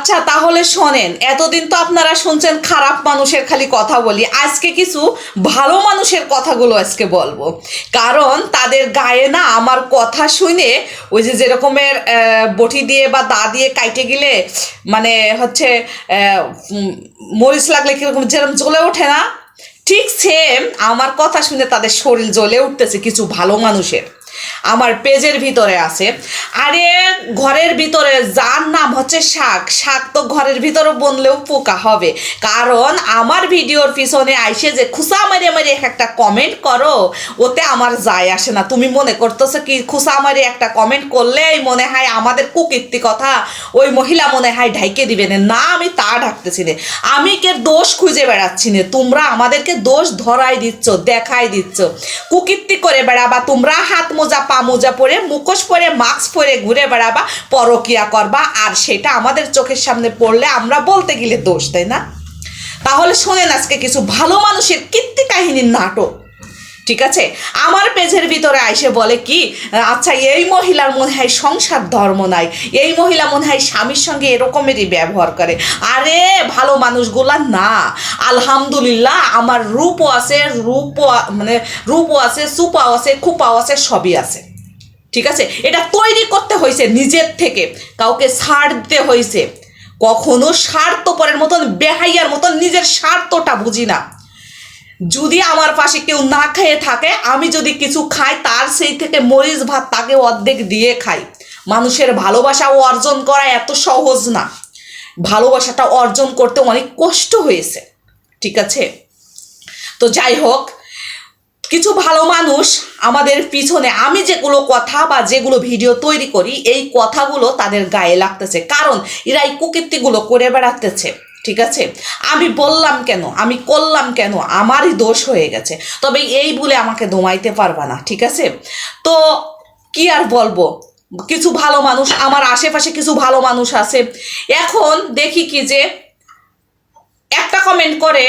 আচ্ছা তাহলে শোনেন, এতদিন তো আপনারা শুনছেন খারাপ মানুষের খালি কথা বলি। আজকে কিছু ভালো মানুষের কথাগুলো আজকে বলব। কারণ তাদের গায়ে না আমার কথা শুনে ওই যে যেরকমের বটি দিয়ে বা দা দিয়ে কাইটে গেলে মানে হচ্ছে মরিচ লাগলে কীরকম যেরকম জ্বলে ওঠে না, ঠিক সেম আমার কথা শুনে তাদের শরীর জ্বলে উঠতেছে কিছু ভালো মানুষের। আমার পেজের ভিতরে আছে। আরে, ঘরের ভিতরে, যার নাম হচ্ছে শাক। শাক তো ঘরের ভিতরে বনলেও পোকা হবে। কারণ আমার ভিডিওর পিছনে আইসে যে খুসা মারে মারে একটা কমেন্ট করো, ওতে আমার যায় আসে না। তুমি মনে করতেছো কি, খুসা মারে একটা কমেন্ট করলেই মনে হয় আমাদের কুকীর্তি কথা ওই মহিলা মনে হয় ঢাইকে দিবে না, আমি তা ঢাকতেছি না। আমি কে দোষ খুঁজে বেড়াচ্ছি না। তোমরা আমাদেরকে দোষ ধরাই দিচ্ছ, দেখাই দিচ্ছ। কুকীর্তি করে বেড়াবা, তোমরা হাত মোজা, পা মোজা পরে, মুখোশ পরে, মাস্ক পরে ঘুরে বেড়াবা, পরকিয়া করবা। আর সেটা আমাদের চোখের সামনে পড়লে আমরা বলতে গেলে দোষ, তাই না? তাহলে শোনেন আজকে কিছু ভালো মানুষের কীর্তি কাহিনীর নাটক। ঠিক আছে? আমার পেজের ভিতরে আইসে বলে কি আচ্ছা এই মহিলার মনে হয় সংসার ধর্ম নাই। এই মহিলা মনে হয় স্বামীর সঙ্গে এরকমেরই ব্যবহার করে। আরে, ভালো মানুষগুলা না। আলহামদুলিল্লাহ, আমার রূপও আছে, রূপও মানে রূপও আছে, সুপাও আছে, খুপাও আছে, সবই আছে। ঠিক আছে? এটা তৈরি করতে হয়েছে নিজের থেকে। কাউকে ছাড় দিতে হয়েছে কখনো স্বার্থপরের মতন, বেহাইয়ার মতন নিজের স্বার্থটা বুঝি না। যদি আমার পাশে কেউ না খেয়ে থাকে, আমি যদি কিছু খাই, তার সেই থেকে মরিচ ভাত তাকে অর্ধেক দিয়ে খাই। মানুষের ভালোবাসা অর্জন করা এত সহজ না। ভালোবাসাটা অর্জন করতে অনেক কষ্ট হয়েছে। ঠিক আছে? তো যাই হোক, কিছু ভালো মানুষ আমাদের পিছনে, আমি যেগুলো কথা বা যেগুলো ভিডিও তৈরি করি, এই কথাগুলো তাদের গায়ে লাগতেছে। কারণ এরা এই কুকীর্তিগুলো করে বেড়াতেছে। ঠিক আছে? আমি বললাম কেন? আমি করলাম কেন? আমারই দোষ হয়ে গেছে। তবে এই বলে আমাকে দমাইতে পারবা না, ঠিক আছে? তো কি আর বলব? কিছু ভালো মানুষ, আমার আশেপাশে কিছু ভালো মানুষ আছে। এখন দেখি কি যে একটা কমেন্ট করে,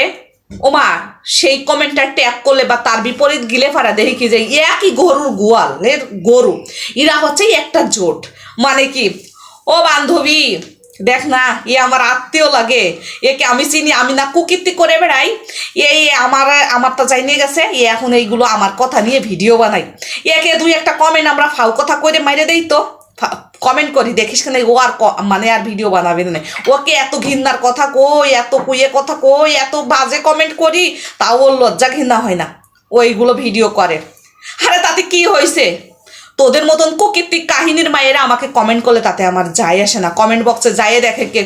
ওমা, সেই কমেন্টটা ট্যাগ করলে বা তার বিপরীত গিলে ফারা দেখি কি যে একই গরুর গোয়াল এর গরু। এরা হচ্ছে একটা জোট। মানে কি? ও বান্ধবী দেখ না, এ আমার আত্মীয় লাগে। একে আমি চিনি, আমি না কুকীর্তি করে বেড়াই। এই আমার আমার তো নিয়ে গেছে, এ এখন এইগুলো আমার কথা নিয়ে ভিডিও বানাই। একে দুই একটা কমেন্ট আমরা ফাউ কথা করে মাইরে দেই তো। কমেন্ট করি, দেখিস কেন ও আর মানে আর ভিডিও বানাবে না। ওকে এত ঘৃণার কথা কই, এত কুইয়ে কথা কই, এত বাজে কমেন্ট করি, তাও ওর লজ্জা ঘৃণা হয় না। ওইগুলো ভিডিও করে। আরে তাতে কি হয়েছে তোদের মতন কুকীর্তিক কাহিনীর মায়েরা আমাকে কমেন্ট করলে তাতে আমার যায় আসে না। কমেন্ট বক্সে যাইয়ে দেখে কে